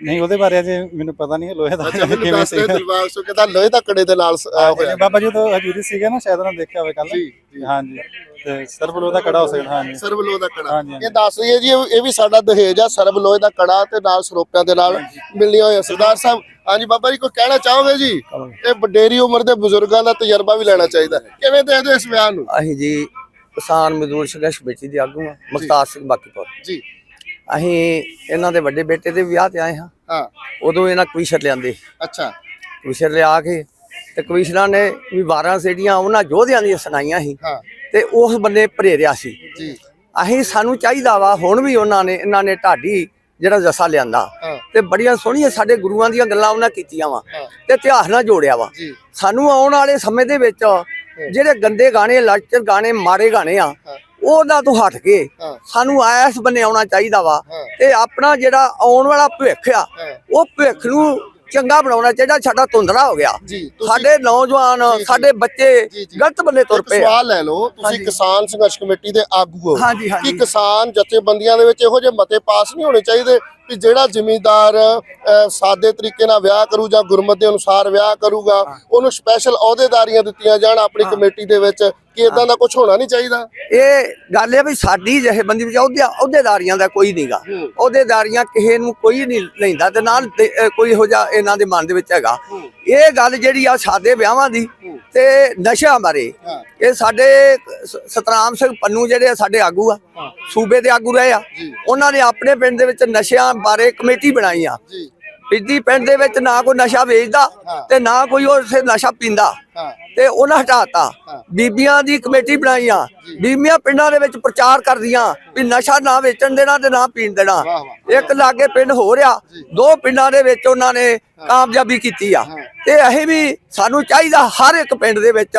ਨਹੀਂ ਉਹਦੇ ਬਾਰੇ ਅਜੇ ਮੈਨੂੰ ਪਤਾ ਨਹੀਂ ਲੋਹੇ ਦਾ ਅੱਛਾ ਮੈਨੂੰ ਦੱਸ ਦਿਲਬਾਗ ਸੋ ਕਹਿੰਦਾ ਲੋਹੇ ਦਾ ਕੜੇ ਦੇ ਅ, ਹੋਇਆ। ਬਾਬਾ ਜੀ ਤਾਂ ਹਜੂਰੀ ਸੀਗੇ ਨਾ ਸ਼ਾਇਦ ਉਹਨਾਂ ਨੇ ਦੇਖਿਆ ਹੋਵੇ ਕੱਲ ਜੀ, ਜੀ। ਹਾਂਜੀ ਤੇ ਸਰਬ ਲੋਹ ਦਾ ਕੜਾ ਹੋ ਸਕਦਾ ਹਾਂਜੀ। ਸਰਬ ਲੋਹੇ ਦਾ ਕੜਾ। ਇਹ ਦੱਸ ਰਹੀ ਹੈ ਜੀ ਇਹ ਵੀ ਸਾਡਾ ਦਹੇਜ ਆ ਸਰਬ ਲੋਹੇ ਦਾ ਕੜਾ ਤੇ ਨਾਲ ਸਰੋਪਿਆਂ ਦੇ ਨਾਲ ਮਿਲਣੀਆਂ ਹੋਈਆਂ। ਸਰਦਾਰ ਸਾਹਿਬ ਹਾਂਜੀ ਬਾਬਾ ਜੀ ਕੋਈ ਕਹਿਣਾ ਚਾਹੋਗੇ ਜੀ? ਇਹ ਵਡੇਰੀ ਉਮਰ ਦੇ ਬਜ਼ੁਰਗਾਂ ਦਾ ਤਜਰਬਾ ਵੀ ਲੈਣਾ ਚਾਹੀਦਾ। ਕਿਵੇਂ ਦੇਖਦੇ ਹੋ ਇਸ ਬਿਆਨ ਨੂੰ? ਅਸੀਂ ਜੀ ਕਿਸਾਨ ਮਜ਼ਦੂਰ ਸੰਘਰਸ਼ ਕਮੇਟੀ ਦੇ ਆਗੂ ਆ ਮੁਖਤਾਰ ਸਿੰਘ ਬਾਕੀਪੁਰ। ਜੀ। ਅਸੀਂ ਇਹਨਾਂ ਦੇ ਵੱਡੇ ਬੇਟੇ ਦੇ ਵਿਆਹ ਤੇ ਆਏ ਹਾਂ। ਹਾਂ। ਉਦੋਂ ਇਹਨਾਂ ਕਵੀਸ਼ਰ ਲਿਆਂਦੇ। ਅੱਛਾ। ਕਵੀਸ਼ਰ ਲਿਆ ਕੇ ਤੇ ਕਵੀਸ਼ਰਾਂ ਨੇ ਵੀ 12 ਸੀੜੀਆਂ ਉਹਨਾਂ ਯੋਧਿਆਂ ਦੀਆਂ ਸੁਣਾਈਆਂ ਸੀ। ਹਾਂ। ਤੇ ਉਸ ਬੰਨੇ ਭਰੇਰਿਆ ਸੀ। ਜੀ। ਅਸੀਂ ਸਾਨੂੰ ਚਾਹੀਦਾ ਵਾ ਹੁਣ ਵੀ ਉਹਨਾਂ ਨੇ ਇਹਨਾਂ ਨੇ ਢਾਡੀ ਜਿਹੜਾ ਜੱਸਾ ਲਿਆਂਦਾ। ਤੇ ਬੜੀਆਂ ਸੋਹਣੀਆਂ ਸਾਡੇ ਗੁਰੂਆਂ ਦੀਆਂ ਗੱਲਾਂ ਉਹਨਾਂ ਕੀਤੀਆਂ ਵਾ। ਤੇ ਇਤਿਹਾਸ ਨਾਲ ਜੋੜਿਆ ਵਾ। ਸਾਨੂੰ ਆਉਣ ਵਾਲੇ ਸਮੇਂ ਦੇ ਵਿੱਚ ਜਿਹੜੇ ਗੰਦੇ ਗਾਣੇ ਲਾਚਰ ਗਾਣੇ ਮਾਰੇ ਗਾਣੇ ਆ। ਉਹਨਾਂ ਤੋਂ ਹਟ ਕੇ। ਸਾਨੂੰ ਐਸ ਬੰਨੇ ਆਉਣਾ ਚਾਹੀਦਾ ਵਾ। ਤੇ ਆਪਣਾ ਜਿਹੜਾ ਆਉਣ ਵਾਲਾ ਭਵਿੱਖ ਆ। ਉਹ ਭਵਿੱਖ ਨੂੰ ਚੰਗਾ ਬਣਾਉਣਾ ਚਾਹੀਦਾ ਸਾਡਾ ਧੁੰਦਲਾ ਹੋ ਗਿਆ ਸਾਡੇ ਨੌਜਵਾਨ ਸਾਡੇ ਬੱਚੇ। ਗਲਤ ਬੰਨੇ ਤੁਰ ਪਏ। ਸਵਾਲ ਲੈ ਲਓ ਤੁਸੀਂ। ਕਿਸਾਨ ਸੰਘਰਸ਼ ਕਮੇਟੀ ਦੇ ਆਗੂ ਹੋ। ਕਿ ਕਿਸਾਨ ਜਥੇਬੰਦੀਆਂ ਦੇ ਵਿੱਚ ਇਹੋ ਜਿਹੇ ਮਤੇ ਪਾਸ ਨਹੀਂ ਹੋਣੇ ਚਾਹੀਦੇ ਕਿ ਜਿਹੜਾ ਜ਼ਿਮੀਂਦਾਰ ਸਾਦੇ ਤਰੀਕੇ ਨਾਲ ਵਿਆਹ ਕਰੂ ਜਾਂ ਗੁਰਮਤ ਦੇ ਅਨੁਸਾਰ ਵਿਆਹ ਕਰੂਗਾ ਉਹਨੂੰ ਸਪੈਸ਼ਲ ਅਹੁਦੇਦਾਰੀਆਂ ਦਿੱਤੀਆਂ ਜਾਣ ਆਪਣੀ ਕਮੇਟੀ ਦੇ ਵਿੱਚ ਕਿ ਇਦਾਂ ਦਾ ਕੁਝ ਹੋਣਾ ਨਹੀਂ ਚਾਹੀਦਾ? ਇਹ ਗੱਲ ਇਹ ਵੀ ਸਾਡੀ ਜਥੇਬੰਦੀ ਵਿੱਚ ਅਹੁਦੇ ਅਹੁਦੇਦਾਰੀਆਂ ਦਾ ਕੋਈ ਨਹੀਂਗਾ। ਹੂੰ। ਅਹੁਦੇਦਾਰੀਆਂ ਕਿਸੇ ਨੂੰ ਕੋਈ ਨਹੀਂ ਲੈਂਦਾ ਤੇ ਨਾਲ ਕੋਈ ਹੋ ਜਾ ਇਹਨਾਂ ਦੇ ਮਨ ਦੇ ਵਿੱਚ ਹੈਗਾ। ਇਹ ਗੱਲ ਜਿਹੜੀ ਆ ਸਾਦੇ ਵਿਆਹਾਂ ਦੀ ਤੇ ਨਸ਼ਾ ਬਾਰੇ ਹਾਂ। ਇਹ ਸਾਡੇ ਸਤਨਾਮ ਸਿੰਘ ਪੰਨੂ ਜਿਹੜੇ ਸਾਡੇ ਆਗੂ ਆ ਸੂਬੇ ਦੇ ਆਗੂ ਰਹੇ ਆ। ਉਹਨਾਂ ਨੇ ਆਪਣੇ ਪਿੰਡ ਦੇ ਵਿੱਚ ਨਸ਼ਿਆਂ ਬਾਰੇ ਕਮੇਟੀ ਬਣਾਈ ਆ। ਜੀ। ਪਿੱਡੀ ਦੇ ਵਿੱਚ ਨਾ ਕੋਈ ਨਸ਼ਾ ਵੇਚਦਾ। ਤੇ ਨਾ ਕੋਈ ਉਸੇ ਨਸ਼ਾ ਪੀਂਦਾ। ਤੇ ਉਹਨਾਂ ਹਟਾਤਾ। ਬੀਬੀਆਂ ਦੀ ਕਮੇਟੀ ਬਣਾਈ ਆ। ਬੀਬੀਆਂ ਪਿੰਡਾਂ ਦੇ ਵਿੱਚ ਪ੍ਰਚਾਰ ਕਰਦੀਆਂ ਵੀ ਨਸ਼ਾ ਨਾ ਵੇਚਣ ਦੇਣਾ ਤੇ ਨਾ ਪੀਣ ਦੇਣਾ। ਇੱਕ ਲਾਗੇ ਪਿੰਡ ਹੋ ਰਿਹਾ। ਦੋ ਪਿੰਡਾਂ ਦੇ ਵਿੱਚ ਉਹਨਾਂ ਨੇ ਕਾਮਯਾਬੀ ਕੀਤੀ ਆ। ਤੇ ਅਸੀਂ ਵੀ ਸਾਨੂੰ ਚਾਹੀਦਾ ਹਰ ਇੱਕ ਪਿੰਡ ਦੇ ਵਿੱਚ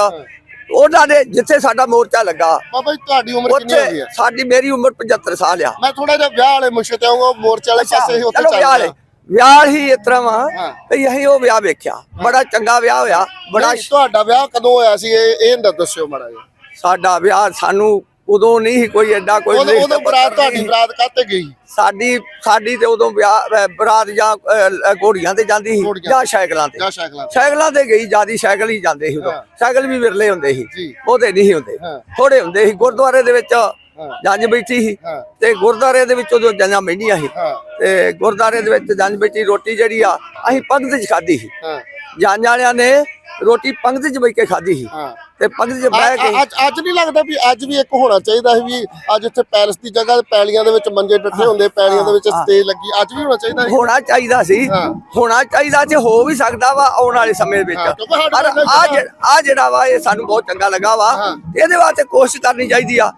ਉਹਨਾਂ ਦੇ ਜਿੱਥੇ ਸਾਡਾ ਮੋਰਚਾ ਲੱਗਾ ਬਾਬਾ ਜੀ ਤੁਹਾਡੀ ਉਮਰ ਕਿੰਨੀ ਹੋ ਗਈ ਉੱਥੇ ਹੈ? ਸਾਡੀ ਮੇਰੀ ਉਮਰ 75 ਸਾਲ ਆ। ਮੈਂ ਥੋੜਾ ਜਿਹਾ ਵਿਆਹ ਵਾਲੇ ਮੁੱਛੇ ਤੇ ਆਉਂਗਾ ਮੋਰਚੇ ਵਾਲੇ ਪਾਸੇ ਹੀ ਉੱਥੇ ਚਲੋ ਚੱਲ ਵਿਆਹ ਰਿਹਾ ਲੈ ਵਿਆਹ ਹੀ ਇਸ ਤਰ੍ਹਾਂ ਵਾ ਹਾਂ। ਤੇ ਅਸੀਂ ਉਹ ਵਿਆਹ ਵੇਖਿਆ। ਬੜਾ ਚੰਗਾ ਵਿਆਹ ਹੋਇਆ ਬੜਾ ਤੁਹਾਡਾ ਵਿਆਹ ਕਦੋਂ ਹੋਇਆ ਸੀ? ਇਹ ਇਹ ਨਾ ਦੱਸਿਓ ਮਾੜਾ ਜਿਹਾ। ਸਾਡਾ ਵਿਆਹ ਸਾਨੂੰ ਉਦੋਂ ਨਹੀਂ ਸੀ ਕੋਈ ਐਡਾ ਕੋਈ ਲਿਖਤ ਉਦੋਂ ਪੱਤਰ ਬਰਾਤ ਤੁਹਾਡੀ ਨਹੀਂ। ਬਰਾਤ ਕਾਤੇ ਗਈ? ਸਾਡੀ ਸਾਡੀ ਤੇ ਉਦੋਂ ਵਿਆਹ ਬਰਾਤ ਜਾਂ ਘੋੜੀਆਂ ਤੇ ਜਾਂਦੀ ਸੀ। ਜਾਂ ਸਾਈਕਲਾਂ ਤੇ। ਸਾਈਕਲਾਂ ਤੇ? ਗਈ ਜਿਆਦੀ ਸਾਈਕਲ ਹੀ ਜਾਂਦੇ ਸੀ ਉਦੋਂ। ਸਾਈਕਲ ਵੀ ਵਿਰਲੇ ਹੁੰਦੇ ਸੀ। ਜੀ। ਉਹਦੇ ਨਹੀਂ ਹੁੰਦੇ। ਥੋੜੇ ਹੁੰਦੇ ਸੀ। ਗੁਰਦੁਆਰੇ ਦੇ ਵਿੱਚ ਜੰਜ ਬੈਠੀ ਸੀ। ਤੇ ਗੁਰਦੁਆਰੇ ਦੇ ਵਿੱਚ ਉਦੋਂ ਜੰਜਾਂ ਬੈਠੀਆਂ ਸੀ। ਤੇ ਗੁਰਦੁਆਰੇ ਦੇ ਵਿੱਚ ਜੰਜ ਬੈਠੀ ਰੋਟੀ ਜਿਹੜੀ ਆ ਅਸੀਂ ਪੰਗਤ 'ਚ ਖਾਧੀ ਸੀ। ਜੰਜ ਵਾਲਿਆਂ ਨੇ ਰੋਟੀ ਪੰਗਤ 'ਚ ਬੈ ਕੇ ਖਾਧੀ ਸੀ। ਤੇ ਪੰਗਤ 'ਚ ਬਹਿ ਕੇ ਅੱਜ ਅੱਜ ਨਹੀਂ ਲੱਗਦਾ ਵੀ ਅੱਜ ਵੀ ਇੱਕ ਹੋਣਾ ਚਾਹੀਦਾ ਸੀ ਵੀ ਅੱਜ ਇੱਥੇ ਪੈਲਸ ਦੀ ਜਗ੍ਹਾ ਪੈਲੀਆਂ ਦੇ ਵਿੱਚ ਮੰਜੇ ਡੱਠੇ ਹੁੰਦੇ ਪੈਲੀਆਂ ਦੇ ਵਿੱਚ। ਸਟੇਜ ਲੱਗੀ ਅੱਜ ਵੀ ਹੋਣਾ ਚਾਹੀਦਾ ਸੀ ਹੋਣਾ ਚਾਹੀਦਾ ਸੀ। ਹੋਣਾ ਚਾਹੀਦਾ ਤੇ ਹੋ ਵੀ ਸਕਦਾ ਵਾ ਆਉਣ ਵਾਲੇ ਸਮੇਂ ਵਿੱਚ ਪਰ ਆ ਜਿਹੜਾ- ਵਾ ਇਹ ਸਾਨੂੰ ਬਹੁਤ ਚੰਗਾ ਲੱਗਾ ਵਾ। ਇਹਦੇ ਵਾਸਤੇ ਕੋਸ਼ਿਸ਼ ਕਰਨੀ ਚਾਹੀਦੀ ਆ।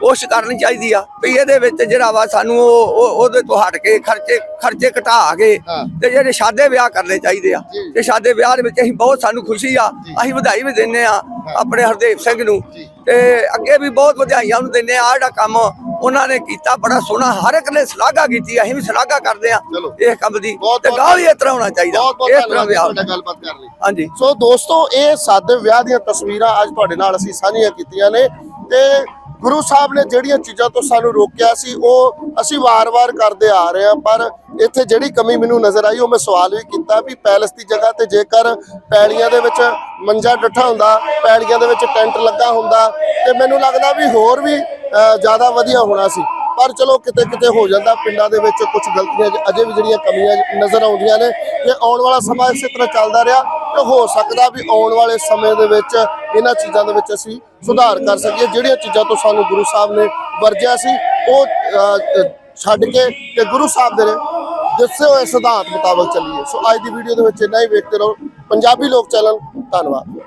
ਕੋਸ਼ਿਸ਼ ਕਰਨੀ ਚਾਹੀਦੀ ਆ ਵੀ ਇਹਦੇ ਵਿੱਚ ਜਿਹੜਾ ਵਾ ਸਾਨੂੰ ਉਹ- ਉਹ- ਉਹਦੇ ਤੋਂ ਹਟ ਕੇ ਖਰਚੇ ਖਰਚੇ ਘਟਾ ਕੇ। ਤੇ ਜਿਹੜੇ ਸਾਦੇ ਵਿਆਹ ਕਰਨੇ ਚਾਹੀਦੇ ਆ। ਤੇ ਸਾਦੇ ਵਿਆਹ ਦੇ ਵਿੱਚ ਅਸੀਂ ਬਹੁਤ ਸਾਨੂੰ ਖੁਸ਼ੀ ਆ ਅਸੀਂ ਵਧਾਈ ਵੀ ਦਿੰਨੇ ਆ ਆਪਣੇ ਹਰਦੇਵ ਸਿੰਘ ਨੂੰ। ਤੇ ਅੱਗੇ ਵੀ ਬਹੁਤ ਵਧਾਈਆਂ ਨੂੰ ਦਿੰਨੇ ਆ ਜਿਹੜਾ ਕੰਮ ਉਹਨਾਂ ਨੇ ਕੀਤਾ ਬੜਾ ਸੋਹਣਾ। ਹਰ ਇੱਕ ਨੇ ਸ਼ਲਾਘਾ ਕੀਤੀ। ਅਸੀਂ ਵੀ ਸ਼ਲਾਘਾ ਕਰਦੇ ਆ। ਇਹ ਕੰਮ ਦੀ। ਤੇ ਗਾਹ ਵੀ ਇਸ ਤਰ੍ਹਾਂ ਹੋਣਾ ਚਾਹੀਦਾ। ਇਸ ਤਰ੍ਹਾਂ ਵਿਆਹ ਗੱਲਬਾਤ ਕਰਨ ਲਈ। ਹਾਂਜੀ। ਸੋ ਦੋਸਤੋ ਇਹ ਸਾਦੇ ਵਿਆਹ ਦੀਆਂ ਤਸਵੀਰਾਂ ਅੱਜ ਤੁਹਾਡੇ ਨਾਲ ਅਸੀਂ ਸਾਂਝੀਆਂ ਕੀਤੀਆਂ ਨੇ। ਤੇ ਗੁਰੂ ਸਾਹਿਬ ਨੇ ਜਿਹੜੀਆਂ ਚੀਜ਼ਾਂ ਤੋਂ ਸਾਨੂੰ ਰੋਕਿਆ ਸੀ, ਉਹ ਅਸੀਂ ਵਾਰ-ਵਾਰ ਕਰਦੇ ਆ ਰਹੇ ਹਾਂ, ਪਰ ਇੱਥੇ ਜਿਹੜੀ ਕਮੀ ਮੈਨੂੰ ਨਜ਼ਰ ਆਈ, ਉਹ ਮੈਂ ਸਵਾਲ ਵੀ ਕੀਤਾ ਵੀ ਪੈਲਸ ਦੀ ਜਗ੍ਹਾ ਤੇ ਜੇਕਰ ਪੈੜੀਆਂ ਦੇ ਵਿੱਚ ਮੰਜਾ ਡੱਠਾ ਹੁੰਦਾ ਪੈੜੀਆਂ ਦੇ ਵਿੱਚ ਟੈਂਟ ਲੱਗਾ ਹੁੰਦਾ, ਤੇ ਮੈਨੂੰ ਲੱਗਦਾ ਵੀ ਹੋਰ ਵੀ ਜ਼ਿਆਦਾ ਵਧੀਆ ਹੋਣਾ ਸੀ। ਪਰ ਚਲੋ ਕਿਤੇ ਕਿਤੇ ਹੋ ਜਾਂਦਾ, ਪਿੰਡਾਂ ਦੇ ਵਿੱਚ ਕੁਝ ਗਲਤੀਆਂ, ਅਜੇ ਵੀ ਜਿਹੜੀਆਂ ਕਮੀਆਂ ਨਜ਼ਰ ਆਉਂਦੀਆਂ ਨੇ ਜੇ ਆਉਣ ਵਾਲਾ ਸਮਾਂ ਇਸੇ ਤਰ੍ਹਾਂ ਚੱਲਦਾ ਰਿਹਾ। ਤਾਂ ਹੋ ਸਕਦਾ ਵੀ ਆਉਣ ਵਾਲੇ ਸਮੇਂ ਦੇ ਵਿੱਚ ਇਹਨਾਂ ਚੀਜ਼ਾਂ ਦੇ ਵਿੱਚ ਅਸੀਂ ਸੁਧਾਰ ਕਰ ਸਕੀਏ। ਜਿਹੜੀਆਂ ਚੀਜ਼ਾਂ ਤੋਂ ਸਾਨੂੰ ਗੁਰੂ ਸਾਹਿਬ ਨੇ ਵਰਜਿਆ ਸੀ, ਉਹ ਛੱਡ ਕੇ ਤੇ ਗੁਰੂ ਸਾਹਿਬ ਦੇ ਦੱਸੇ ਹੋਏ ਸਿਧਾਂਤ ਮੁਤਾਬਕ ਚੱਲੀਏ। ਸੋ ਅੱਜ ਦੀ ਵੀਡੀਓ ਦੇ ਵਿੱਚ ਇੰਨਾ ਹੀ ਵੇਖਦੇ ਰਹੋ। ਪੰਜਾਬੀ ਲੋਕ ਚੈਨਲ, ਧੰਨਵਾਦ।